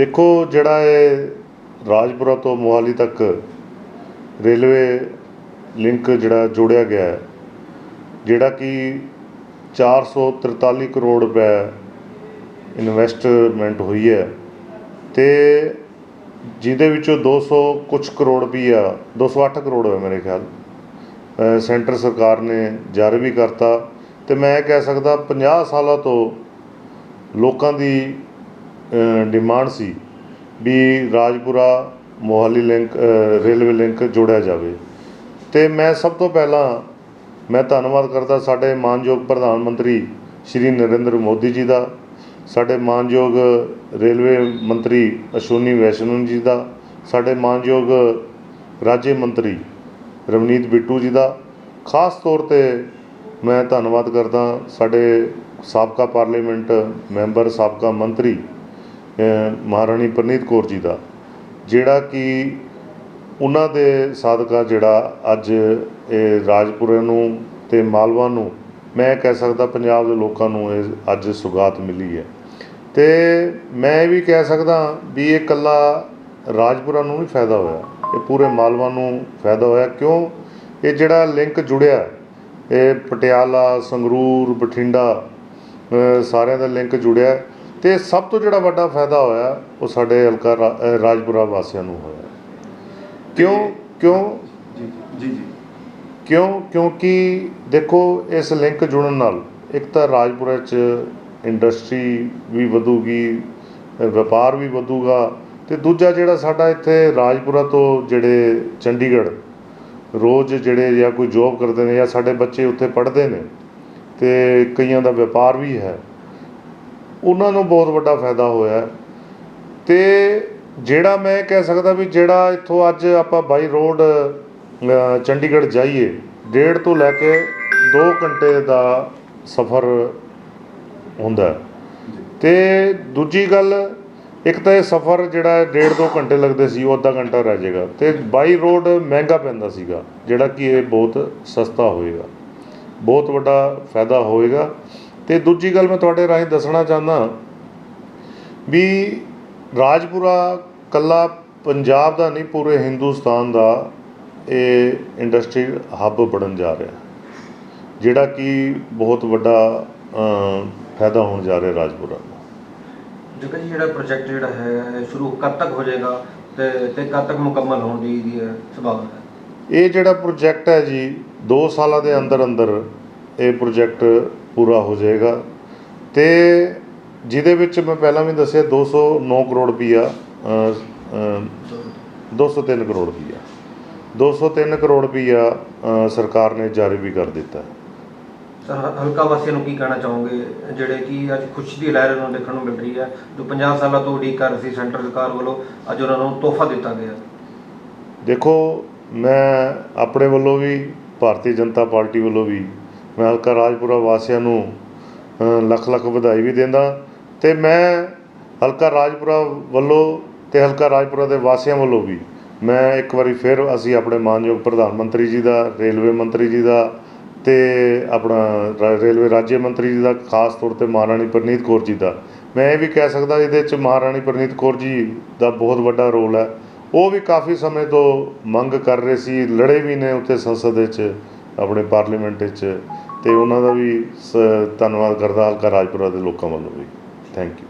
ਦੇਖੋ ਜਿਹੜਾ ਇਹ ਰਾਜਪੁਰਾ ਤੋਂ ਮੋਹਾਲੀ ਤੱਕ ਰੇਲਵੇ ਲਿੰਕ ਜਿਹੜਾ ਜੋੜਿਆ ਗਿਆ ਜਿਹੜਾ ਕਿ 443 ਕਰੋੜ ਰੁਪਏ ਇਨਵੈਸਟਮੈਂਟ ਹੋਈ ਹੈ ਅਤੇ ਜਿਹਦੇ ਵਿੱਚੋਂ 200 ਕੁਛ ਕਰੋੜ ਰੁਪਈਆ 208 ਕਰੋੜ ਹੈ ਮੇਰੇ ਖਿਆਲ ਸੈਂਟਰ ਸਰਕਾਰ ਨੇ ਜਾਰੀ ਵੀ ਕਰਤਾ ਤੇ ਮੈਂ ਇਹ ਕਹਿ ਸਕਦਾ 50 ਸਾਲਾਂ ਤੋਂ ਲੋਕਾਂ ਦੀ ਡਿਮਾਂਡ ਸੀ ਵੀ Rajpura, Mohali link railway link ਜੋੜਿਆ ਜਾਵੇ। ਅਤੇ ਮੈਂ ਸਭ ਤੋਂ ਪਹਿਲਾਂ ਮੈਂ ਧੰਨਵਾਦ ਕਰਦਾ ਸਾਡੇ ਮਾਨਯੋਗ ਪ੍ਰਧਾਨ ਮੰਤਰੀ ਸ਼੍ਰੀ ਨਰਿੰਦਰ ਮੋਦੀ ਜੀ ਦਾ, ਸਾਡੇ ਮਾਨਯੋਗ ਰੇਲਵੇ ਮੰਤਰੀ ਅਸ਼ਵਨੀ ਵੈਸ਼ਨੂ ਜੀ ਦਾ, ਸਾਡੇ ਮਾਨਯੋਗ ਰਾਜ ਮੰਤਰੀ ਰਵਨੀਤ ਬਿੱਟੂ ਜੀ ਦਾ। ਖਾਸ ਤੌਰ ਤੇ ਮੈਂ ਧੰਨਵਾਦ ਕਰਦਾ ਸਾਡੇ ਸਾਬਕਾ ਪਾਰਲੀਮੈਂਟ ਮੈਂਬਰ, ਸਾਬਕਾ ਮੰਤਰੀ ਮਹਾਰਾਣੀ ਪਰਨੀਤ ਕੌਰ ਜੀ ਦਾ, ਜਿਹੜਾ ਕਿ ਉਹਨਾਂ ਦੇ ਸਾਦਕਾ ਜਿਹੜਾ ਅੱਜ ਇਹ ਰਾਜਪੁਰੇ ਨੂੰ ਅਤੇ ਮਾਲਵਾ ਨੂੰ ਮੈਂ ਕਹਿ ਸਕਦਾ ਪੰਜਾਬ ਦੇ ਲੋਕਾਂ ਨੂੰ ਇਹ ਅੱਜ ਸੁਗਾਤ ਮਿਲੀ ਹੈ। ਅਤੇ ਮੈਂ ਇਹ ਵੀ ਕਹਿ ਸਕਦਾ ਵੀ ਇਹ ਇਕੱਲਾ ਰਾਜਪੁਰਾ ਨੂੰ ਵੀ ਫਾਇਦਾ ਹੋਇਆ, ਇਹ ਪੂਰੇ ਮਾਲਵਾ ਨੂੰ ਫਾਇਦਾ ਹੋਇਆ ਕਿਉਂ? ਇਹ ਜਿਹੜਾ ਲਿੰਕ ਜੁੜਿਆ, ਇਹ ਪਟਿਆਲਾ, ਸੰਗਰੂਰ, ਬਠਿੰਡਾ ਸਾਰਿਆਂ ਦਾ ਲਿੰਕ ਜੁੜਿਆ। ਤੇ ਸਭ ਤੋਂ ਜਿਹੜਾ ਵੱਡਾ ਫਾਇਦਾ ਹੋਇਆ ਉਹ ਸਾਡੇ ਹਲਕਾ ਰਾਜਪੁਰਾ ਵਾਸੀਆਂ ਨੂੰ ਹੋਇਆ। ਕਿਉਂ ਕਿਉਂ? ਜੀ ਜੀ ਕਿਉਂ? ਕਿਉਂਕਿ ਦੇਖੋ ਇਸ ਲਿੰਕ ਜੁੜਨ ਨਾਲ ਇੱਕ ਤਾਂ ਰਾਜਪੁਰਾ 'ਚ ਇੰਡਸਟਰੀ ਵੀ ਵਧੂਗੀ ਵਪਾਰ ਵੀ ਵਧੂਗਾ ਤੇ ਦੂਜਾ ਜਿਹੜਾ ਸਾਡਾ ਇੱਥੇ ਰਾਜਪੁਰਾ ਤੋਂ ਜਿਹੜੇ ਚੰਡੀਗੜ੍ਹ ਰੋਜ਼ ਜਿਹੜੇ ਜਾਂ ਕੋਈ ਜੋਬ ਕਰਦੇ ਨੇ ਜਾਂ ਸਾਡੇ ਬੱਚੇ ਉੱਥੇ ਪੜ੍ਹਦੇ ਨੇ ਤੇ ਕਈਆਂ ਦਾ ਵਪਾਰ ਵੀ ਹੈ ਉਹਨਾਂ ਨੂੰ ਬਹੁਤ ਵੱਡਾ ਫਾਇਦਾ ਹੋਇਆ ਅਤੇ ਜਿਹੜਾ ਮੈਂ ਇਹ ਕਹਿ ਸਕਦਾ ਵੀ ਜਿਹੜਾ ਇੱਥੋਂ ਅੱਜ ਆਪਾਂ ਬਾਈ ਰੋਡ ਚੰਡੀਗੜ੍ਹ ਜਾਈਏ, ਡੇਢ ਤੋਂ ਲੈ ਕੇ 2 ਘੰਟੇ ਦਾ ਸਫ਼ਰ ਹੁੰਦਾ ਹੈ। ਤੇ ਦੂਜੀ ਗੱਲ, ਇੱਕ ਤਾਂ ਇਹ ਸਫ਼ਰ ਜਿਹੜਾ ਡੇਢ ਦੋ ਘੰਟੇ ਲੱਗਦੇ ਸੀ, ਉਹ ਅੱਧਾ ਘੰਟਾ ਰਹਿ ਜਾਏਗਾ। ਤੇ ਬਾਈ ਰੋਡ ਮਹਿੰਗਾ ਪੈਂਦਾ ਸੀਗਾ, ਜਿਹੜਾ ਕਿ ਇਹ ਬਹੁਤ ਸਸਤਾ ਹੋਏਗਾ। ਬਹੁਤ ਵੱਡਾ ਫਾਇਦਾ ਹੋਏਗਾ। ਤੇ ਦੂਜੀ ਗੱਲ ਮੈਂ ਤੁਹਾਡੇ ਰਾਹੀਂ ਦੱਸਣਾ ਚਾਹੁੰਦਾ ਵੀ ਰਾਜਪੁਰਾ ਕੱਲਾ ਪੰਜਾਬ ਦਾ ਨਹੀਂ ਪੂਰੇ ਹਿੰਦੁਸਤਾਨ ਦਾ ਇਹ ਇੰਡਸਟਰੀ ਹੱਬ ਬਣਨ ਜਾ ਰਿਹਾ। ਜਿਹੜਾ ਕਿ ਬਹੁਤ ਵੱਡਾ ਫਾਇਦਾ ਹੋਣ ਜਾ ਰਿਹਾ ਰਾਜਪੁਰਾ ਨੂੰ। ਜਗਾ ਜੀ ਜਿਹੜਾ ਪ੍ਰੋਜੈਕਟ ਜਿਹੜਾ ਹੈ ਸ਼ੁਰੂ ਕਦ ਤੱਕ ਹੋ ਜਾਏਗਾ ਤੇ ਤੇ ਕਦ ਤੱਕ ਮੁਕੰਮਲ ਹੋਣ ਦੀ ਦੀ ਸੰਭਾਵਨਾ ਹੈ? ਇਹ ਜਿਹੜਾ ਪ੍ਰੋਜੈਕਟ ਹੈ ਜੀ 2 ਸਾਲਾਂ ਦੇ ਅੰਦਰ ਅੰਦਰ ਇਹ ਪ੍ਰੋਜੈਕਟ ਪੂਰਾ ਹੋ ਜਾਏਗਾ। ਤੇ ਜਿਹਦੇ ਵਿੱਚ ਮੈਂ ਪਹਿਲਾਂ ਵੀ ਦੱਸਿਆ 209 ਕਰੋੜ ਰੁਪਈਆ ਅ, ਅ, 203 ਕਰੋੜ ਰੁਪਈਆ। 203 ਕਰੋੜ ਰੁਪਈਆ ਸਰਕਾਰ ਨੇ ਜਾਰੀ ਵੀ ਕਰ ਦਿੱਤਾ। ਹਲਕਾ ਵਾਸੀਆਂ ਨੂੰ ਕੀ ਕਹਿਣਾ ਚਾਹੋਗੇ? ਜਿਹੜੇ ਕਿ ਅੱਜ ਖੁਸ਼ੀ ਦੀ ਲਹਿਰ ਨੂੰ ਦੇਖਣ ਨੂੰ ਮਿਲ ਰਹੀ ਹੈ। ਜੋ 50 ਸਾਲਾਂ ਤੋਂ ਉਡੀਕ ਕਰ ਰਹੀ ਸੀ ਸੈਂਟਰ ਸਰਕਾਰ ਵੱਲੋਂ ਅੱਜ ਉਹਨਾਂ ਨੂੰ ਤੋਹਫਾ ਦਿੱਤਾ ਗਿਆ। ਦੇਖੋ ਮੈਂ ਆਪਣੇ ਵੱਲੋਂ ਵੀ ਭਾਰਤੀ ਜਨਤਾ ਪਾਰਟੀ ਵੱਲੋਂ ਵੀ ਮੈਂ ਹਲਕਾ ਰਾਜਪੁਰਾ ਵਾਸੀਆਂ ਨੂੰ ਲੱਖ ਲੱਖ ਵਧਾਈ ਵੀ ਦਿੰਦਾ। ਤੇ ਮੈਂ ਹਲਕਾ ਰਾਜਪੁਰਾ ਵੱਲੋਂ ਤੇ ਹਲਕਾ ਰਾਜਪੁਰਾ ਦੇ ਵਾਸੀਆਂ ਵੱਲੋਂ ਵੀ ਮੈਂ ਇੱਕ ਵਾਰੀ ਫਿਰ ਅਸੀਂ ਆਪਣੇ ਮਾਨਯੋਗ ਪ੍ਰਧਾਨ ਮੰਤਰੀ ਜੀ ਦਾ, ਰੇਲਵੇ ਮੰਤਰੀ ਜੀ ਦਾ ਤੇ ਆਪਣਾ ਰੇਲਵੇ ਰਾਜ ਮੰਤਰੀ ਜੀ ਦਾ, ਖਾਸ ਤੌਰ ਤੇ ਮਹਾਰਾਣੀ ਪ੍ਰਨੀਤ ਕੌਰ ਜੀ ਦਾ। ਮੈਂ ਇਹ ਵੀ ਕਹਿ ਸਕਦਾ ਇਹਦੇ ਚ ਮਹਾਰਾਣੀ ਪ੍ਰਨੀਤ ਕੌਰ ਜੀ ਦਾ ਬਹੁਤ ਵੱਡਾ ਰੋਲ ਹੈ। ਉਹ ਵੀ ਕਾਫੀ ਸਮੇਂ ਤੋਂ ਮੰਗ ਕਰ ਰਹੇ ਸੀ, ਲੜੇ ਵੀ ਨੇ ਉੱਥੇ ਸੰਸਦ ਵਿੱਚ ਆਪਣੇ ਪਾਰਲੀਮੈਂਟ ਵਿੱਚ ਅਤੇ ਉਹਨਾਂ ਦਾ ਵੀ ਸ- ਧੰਨਵਾਦ ਕਰਦਾ ਹਲਕਾ ਰਾਜਪੁਰਾ ਦੇ ਲੋਕਾਂ ਵੱਲੋਂ ਵੀ। Thank you